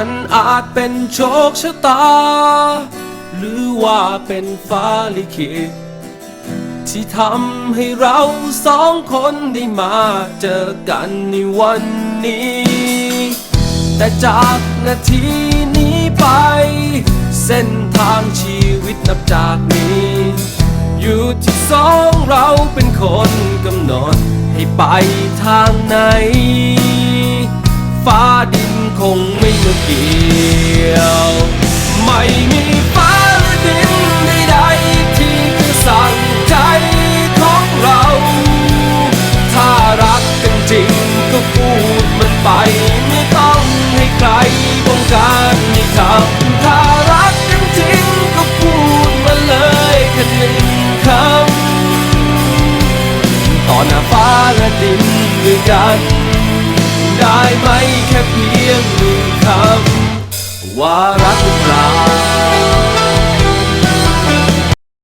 ันอาจเป็นโชคชะตา หรือว่าเป็นฟ้าลิขิตที่ทำให้เราสองคนได้มาเจอกันในวันนี้ แต่จากนาทีนี้ไป เส้นทางชีวิตนับจากนี้ อยู่ที่สองเราเป็นคนกำหนดให้ไปทางไหน ฟ้าดิน คงไม่มาเกี่ยว ไม่มีฟ้าหรือดินใดๆที่จะสั่งใจของเรา ถ้ารักกันจริงก็พูดมันไป ไม่ต้องให้ใครบงการให้ทำถ้ารักกันจริงก็พูดมาเลยแค่หนึ่งคำต่อหน้าฟ้าและดินด้วยกัน ได้ไหมแค่เพียงหนึ่งคำว่ารัก